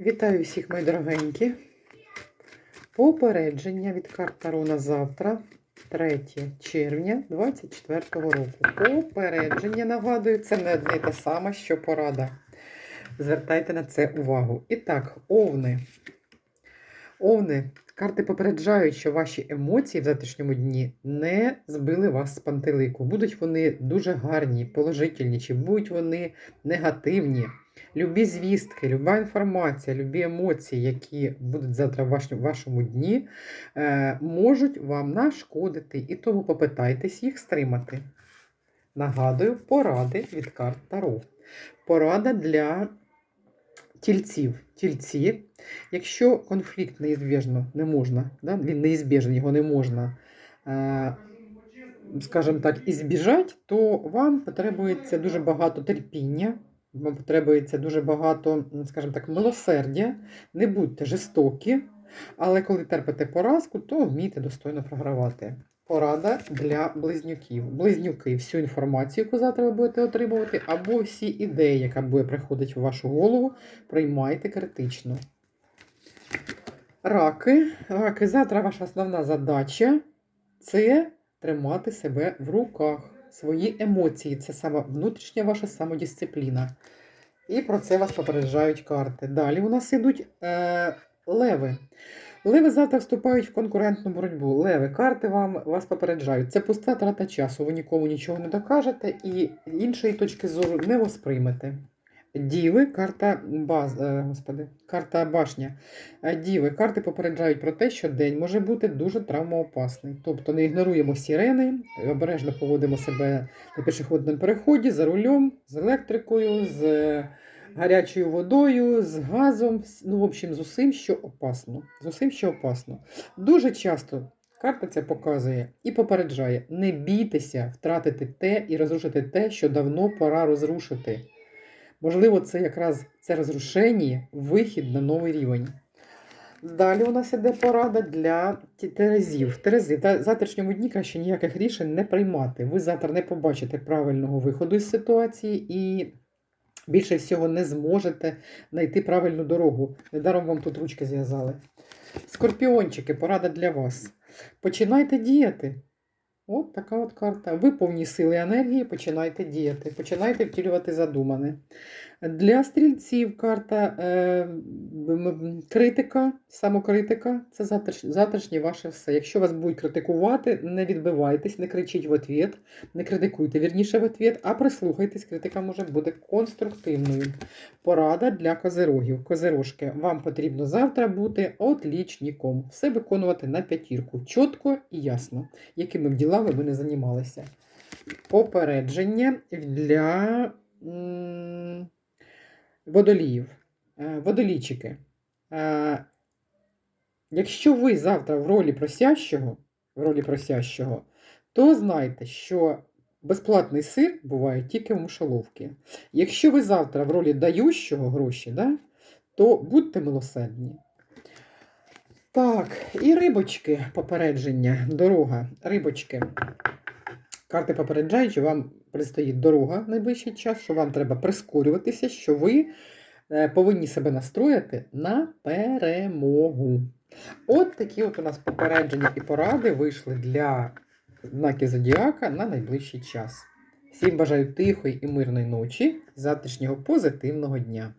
Вітаю всіх, мої дорогенькі. Попередження від карт Таро на завтра, 3 червня 2024 року. Попередження, нагадую, це не одне й те саме, що порада. Звертайте на це увагу. І так, овни. Овни, карти попереджають, що ваші емоції в завтрашньому дні не збили вас з пантелику. Будуть вони дуже гарні, положительні, чи будуть вони негативні. Любі звістки, люба інформація, любі емоції, які будуть завтра в вашому дні, е, можуть вам нашкодити, і тому попитайтесь їх стримати. Нагадую, поради від карт Таро. Порада для тільців. Тільці, якщо конфлікт неізбіжно не можна, да, він неізбіжний, його не можна, е, скажімо так, ізбіжати, то вам потребується дуже багато терпіння, вам потребується дуже багато, скажімо так, милосердя. Не будьте жорстокі, але коли терпите поразку, то вмійте достойно програвати. Порада для близнюків. Близнюки, всю інформацію, яку завтра ви будете отримувати, або всі ідеї, яка буде приходити в вашу голову, приймайте критично. Раки. Раки, завтра ваша основна задача це тримати себе в руках. Свої емоції. Це саме внутрішня ваша самодисципліна. І про це вас попереджають карти. Далі у нас йдуть е, леви. Леви завтра вступають в конкурентну боротьбу. Леви, карти вам вас попереджають. Це пуста трата часу. Ви нікому нічого не докажете і іншої точки зору не восприймете. Діви, карта баз, е, господи, карта башня. Е, Діви, карти попереджають про те, що день може бути дуже травмоопасний. Тобто не ігноруємо сирени, обережно поводимо себе на пішохідному переході, за рулем, з електрикою, з е, гарячою водою, з газом, ну, в общем, з усім, що опасно. З усім, що опасно. Дуже часто карта це показує і попереджає: не бійтеся втратити те і розрушити те, що давно пора розрушити. Можливо, це якраз це розрушення, вихід на новий рівень. Далі у нас іде порада для терезів. Терези, та завтрашньому дні краще ніяких рішень не приймати. Ви завтра не побачите правильного виходу із ситуації і більше всього не зможете знайти правильну дорогу. Недаром вам тут ручки зв'язали. Скорпіончики, порада для вас. Починайте діяти. От така от карта. Ви повні сили енергії, починайте діяти, починайте втілювати задумане. Для стрільців карта е, критика, самокритика це завтраш, завтрашнє ваше все. Якщо вас будуть критикувати, не відбивайтесь, не кричіть в ответ, не критикуйте вірніше в ответ, а прислухайтесь, критика може бути конструктивною. Порада для козирогів. Козирожки, вам потрібно завтра бути отлічником. Все виконувати на п'ятірку, чітко і ясно, якими б ділами ви не займалися. Попередження для водоліїв. Е, Водолійчики. Е, Якщо ви завтра в ролі просящого, в ролі просящого, то знайте, що безплатний сир буває тільки в мишоловці. Якщо ви завтра в ролі дающого гроші, да, то будьте милосердні. Так, і рибочки попередження, дорога, рибочки. Карти попереджають, що вам предстоїть дорога в найближчий час, що вам треба прискорюватися, що ви е, повинні себе настроїти на перемогу. От такі от у нас попередження і поради вийшли для знаків Зодіака на найближчий час. Всім бажаю тихої і мирної ночі, завтрашнього позитивного дня.